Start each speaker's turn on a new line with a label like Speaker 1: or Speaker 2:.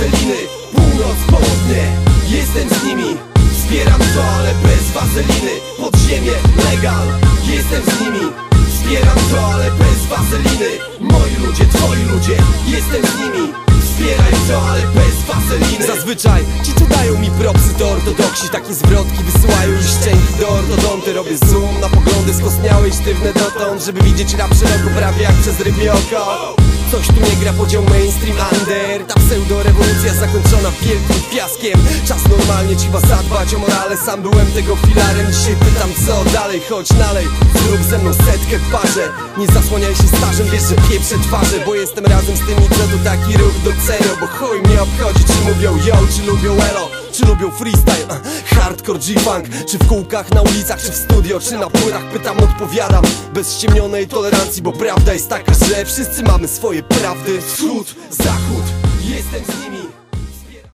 Speaker 1: wazeliny Północ, południe, jestem z nimi. Wspieram to, ale bez wazeliny Podziemie, legal, jestem z nimi. Wspieram to, ale bez wazeliny Moi ludzie, twoi ludzie, jestem z nimi. Wspieraj to, ale bez wazeliny Zazwyczaj ci tu dają mi propsy to ortodoksi. Takie zwrotki wysyłają już szczęki do ortodonty. Robię zoom na poglądy. Skostniałe i sztywne dotąd Żeby widzieć rap szeroko prawie jak przez rybie oko Coś tu nie gra podział mainstream under. Ta pseudo-rewolucja zakończona wielkim fiaskiem. Czas normalnie chyba zadbać o morale. Sam byłem tego filarem, dzisiaj pytam co dalej Chodź nalej, zrób ze mną setkę w parze. Nie zasłaniaj się stażem, wiesz, że pieprzę twarze Bo jestem razem z tymi, co tu taki ruch docenią Bo chuj mnie obchodzi, czy mówią yo, czy lubią elo czy lubią freestyle, uh, hardcore G-funk? Czy w kółkach, na ulicach, czy w studio, czy na płytach? Pytam, odpowiadam, bez ściemnionej tolerancji Bo prawda jest taka, że wszyscy mamy swoje prawdy. Wschód, zachód, jestem z nimi